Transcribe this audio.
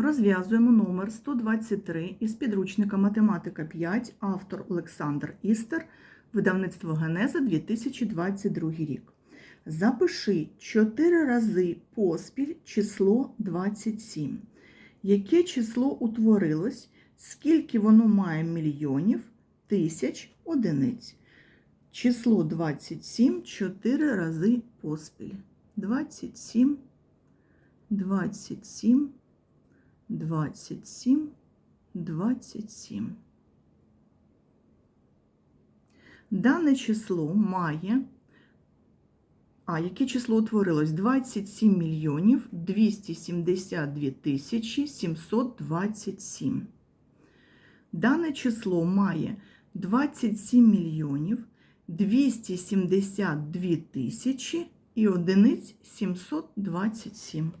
Розв'язуємо номер 123 із підручника Математика 5, автор Олександр Істер, видавництво Генеза 2022 рік. Запиши 4 рази поспіль число 27. Яке число утворилось, скільки воно має мільйонів, тисяч, одиниць. Число 27 4 рази поспіль. 27, 27, 27, 27. Дане число має. А, яке число утворилось? 27 мільйонів 272 тисячі 727. Дане число має 27 мільйонів 272 тисячі і одиниць 727.